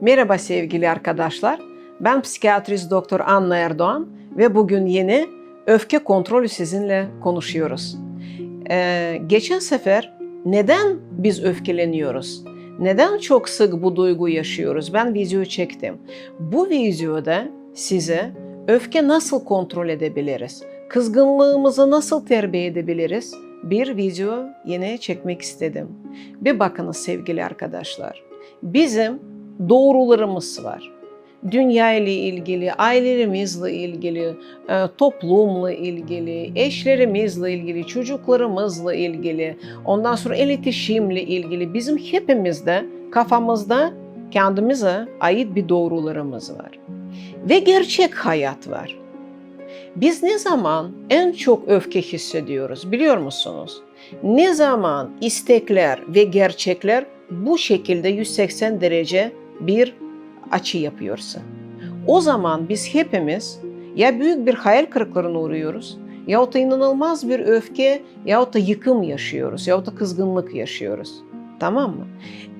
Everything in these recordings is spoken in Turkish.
Merhaba sevgili arkadaşlar. Ben psikiyatrist doktor Anna Erdoğan ve bugün yeni öfke kontrolü sizinle konuşuyoruz. Ee, geçen sefer neden biz öfkeleniyoruz? Neden çok sık bu duyguyu yaşıyoruz? Ben video çektim. Bu videoda size öfke nasıl kontrol edebiliriz? Kızgınlığımızı nasıl terbiye edebiliriz? Bir video yine çekmek istedim. Bir bakınız sevgili arkadaşlar. Bizim doğrularımız var. Dünya ile ilgili, ailelerimizle ilgili, e, toplumla ilgili, eşlerimizle ilgili, çocuklarımızla ilgili, ondan sonra iletişimle ilgili bizim hepimizde kafamızda kendimize ait bir doğrularımız var. Ve gerçek hayat var. Biz ne zaman en çok öfke hissediyoruz biliyor musunuz? Ne zaman istekler ve gerçekler bu şekilde 180 derece bir açı yapıyorsa. O zaman biz hepimiz ya büyük bir hayal kırıklığına uğruyoruz yahut da inanılmaz bir öfke yahut da yıkım yaşıyoruz yahut da kızgınlık yaşıyoruz. Tamam mı?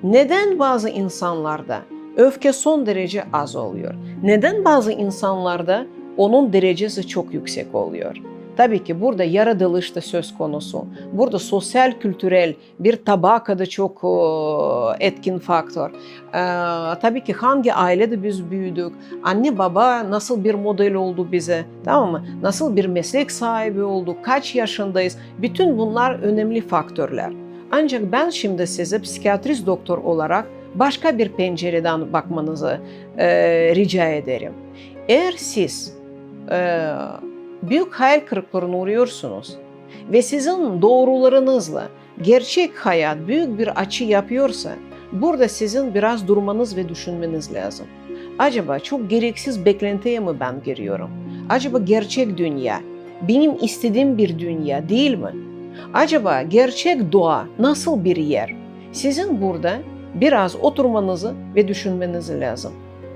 Neden bazı insanlarda öfke son derece az oluyor? Neden bazı insanlarda onun derecesi çok yüksek oluyor? Tabii ki burada yaratılış da söz konusu. Burada sosyal kültürel bir tabakada çok e, etkin faktör. Ee, tabii ki hangi ailede biz büyüdük, anne baba nasıl bir model oldu bize, tamam mı? Nasıl bir meslek sahibi olduk, kaç yaşındayız, bütün bunlar önemli faktörler. Ancak ben şimdi size psikiyatrist doktor olarak başka bir pencereden bakmanızı e, rica ederim. Eğer siz e, büyük hayal kırıklarına uğruyorsunuz ve sizin doğrularınızla gerçek hayat büyük bir açı yapıyorsa burada sizin biraz durmanız ve düşünmeniz lazım. Acaba çok gereksiz beklentiye mi ben giriyorum? Acaba gerçek dünya benim istediğim bir dünya değil mi? Acaba gerçek doğa nasıl bir yer? Sizin burada biraz oturmanızı ve düşünmeniz lazım.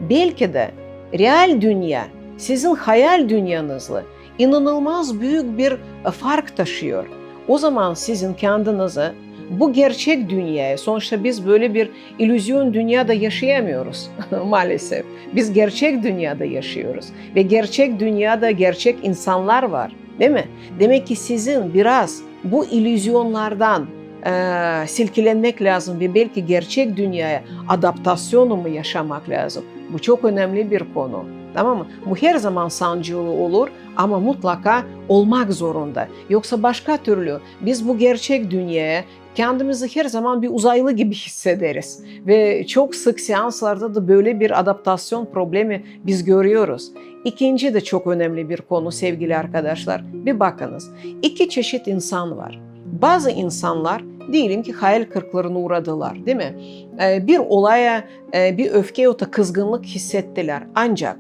Belki de real dünya sizin hayal dünyanızla inanılmaz büyük bir fark taşıyor. O zaman sizin kendinize bu gerçek dünyaya, sonuçta biz böyle bir illüzyon dünyada yaşayamıyoruz maalesef. Biz gerçek dünyada yaşıyoruz ve gerçek dünyada gerçek insanlar var değil mi? Demek ki sizin biraz bu illüzyonlardan e, silkelenmek lazım ve belki gerçek dünyaya adaptasyonumu yaşamak lazım. Bu çok önemli bir konu. Tamam mı? Bu her zaman sancılı olur ama mutlaka olmak zorunda. Yoksa başka türlü biz bu gerçek dünyaya kendimizi her zaman bir uzaylı gibi hissederiz. Ve çok sık seanslarda da böyle bir adaptasyon problemi biz görüyoruz. İkinci de çok önemli bir konu sevgili arkadaşlar. Bir bakınız. İki çeşit insan var. Bazı insanlar diyelim ki hayal kırıklarına uğradılar değil mi? Ee, bir olaya e, bir öfke ya da kızgınlık hissettiler. Ancak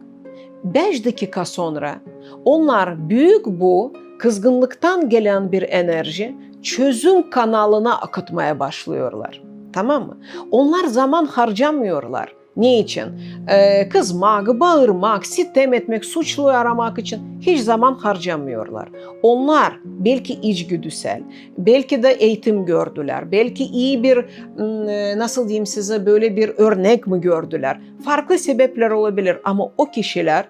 5 dakika sonra onlar büyük bu kızgınlıktan gelen bir enerji çözüm kanalına akıtmaya başlıyorlar. Tamam mı? Onlar zaman harcamıyorlar. Niçin? Ee, kızmak, bağırmak, sitem etmek, suçlu aramak için hiç zaman harcamıyorlar. Onlar belki içgüdüsel, belki de eğitim gördüler, belki iyi bir nasıl diyeyim size böyle bir örnek mi gördüler? Farklı sebepler olabilir ama o kişiler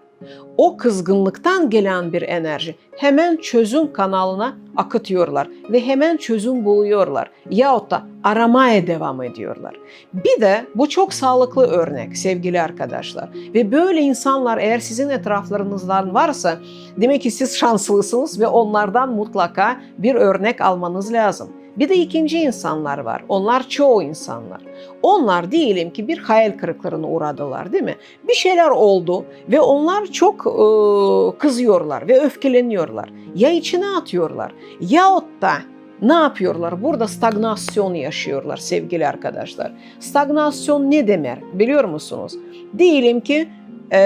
o kızgınlıktan gelen bir enerji hemen çözüm kanalına akıtıyorlar ve hemen çözüm buluyorlar yahut da aramaya devam ediyorlar. Bir de bu çok sağlıklı örnek sevgili arkadaşlar ve böyle insanlar eğer sizin etraflarınızdan varsa demek ki siz şanslısınız ve onlardan mutlaka bir örnek almanız lazım. Bir de ikinci insanlar var. Onlar çoğu insanlar. Onlar diyelim ki bir hayal kırıklığına uğradılar değil mi? Bir şeyler oldu ve onlar çok e, kızıyorlar ve öfkeleniyorlar. Ya içine atıyorlar yahut da ne yapıyorlar? Burada stagnasyon yaşıyorlar sevgili arkadaşlar. Stagnasyon ne demek biliyor musunuz? Diyelim ki e,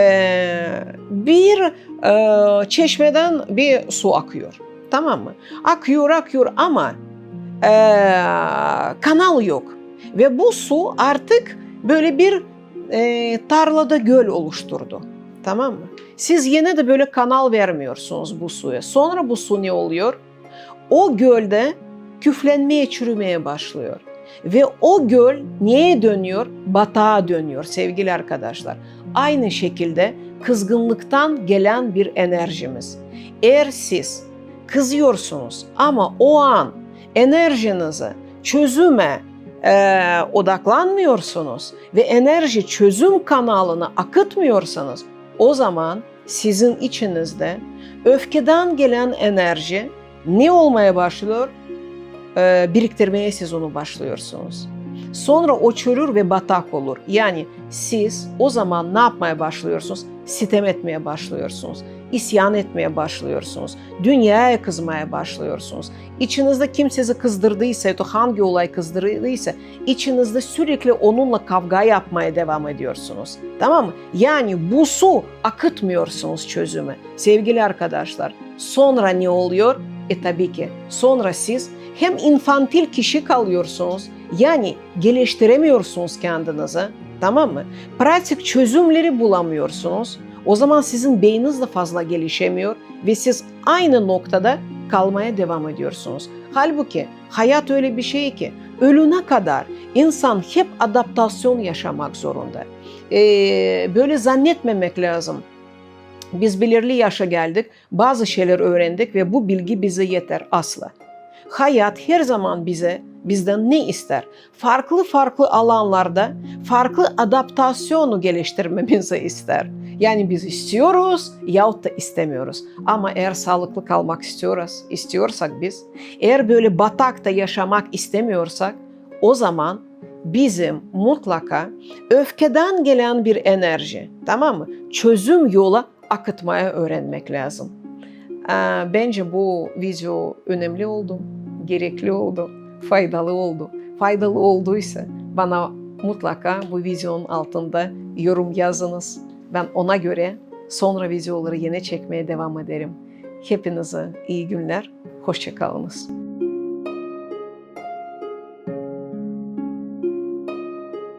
bir e, çeşmeden bir su akıyor. Tamam mı? Akıyor akıyor ama e, kanal yok. Ve bu su artık böyle bir e, tarlada göl oluşturdu. Tamam mı? Siz yine de böyle kanal vermiyorsunuz bu suya. Sonra bu su ne oluyor? O gölde küflenmeye, çürümeye başlıyor. Ve o göl neye dönüyor? Batağa dönüyor sevgili arkadaşlar. Aynı şekilde kızgınlıktan gelen bir enerjimiz. Eğer siz kızıyorsunuz ama o an enerjinizi çözüme e, odaklanmıyorsunuz ve enerji çözüm kanalına akıtmıyorsanız o zaman sizin içinizde öfkeden gelen enerji ne olmaya başlıyor? Ee, biriktirmeye siz onu başlıyorsunuz. Sonra o çürür ve batak olur. Yani siz o zaman ne yapmaya başlıyorsunuz? Sitem etmeye başlıyorsunuz. İsyan etmeye başlıyorsunuz. Dünyaya kızmaya başlıyorsunuz. İçinizde kim sizi kızdırdıysa, hangi olay kızdırdıysa içinizde sürekli onunla kavga yapmaya devam ediyorsunuz. Tamam mı? Yani bu su akıtmıyorsunuz çözümü. Sevgili arkadaşlar, sonra ne oluyor? E tabii ki sonra siz hem infantil kişi kalıyorsunuz yani geliştiremiyorsunuz kendinizi tamam mı? Pratik çözümleri bulamıyorsunuz. O zaman sizin beyniniz de fazla gelişemiyor ve siz aynı noktada kalmaya devam ediyorsunuz. Halbuki hayat öyle bir şey ki ölüne kadar insan hep adaptasyon yaşamak zorunda. Ee, böyle zannetmemek lazım. Biz belirli yaşa geldik, bazı şeyler öğrendik ve bu bilgi bize yeter asla. Hayat her zaman bize bizden ne ister? Farklı farklı alanlarda farklı adaptasyonu geliştirmemizi ister. Yani biz istiyoruz yahut da istemiyoruz. Ama eğer sağlıklı kalmak istiyoruz, istiyorsak biz, eğer böyle batakta yaşamak istemiyorsak o zaman bizim mutlaka öfkeden gelen bir enerji, tamam mı? Çözüm yola akıtmaya öğrenmek lazım. Bence bu video önemli oldu, gerekli oldu, faydalı oldu. Faydalı olduysa bana mutlaka bu videonun altında yorum yazınız. Ben ona göre sonra videoları yine çekmeye devam ederim. Hepinize iyi günler, hoşçakalınız.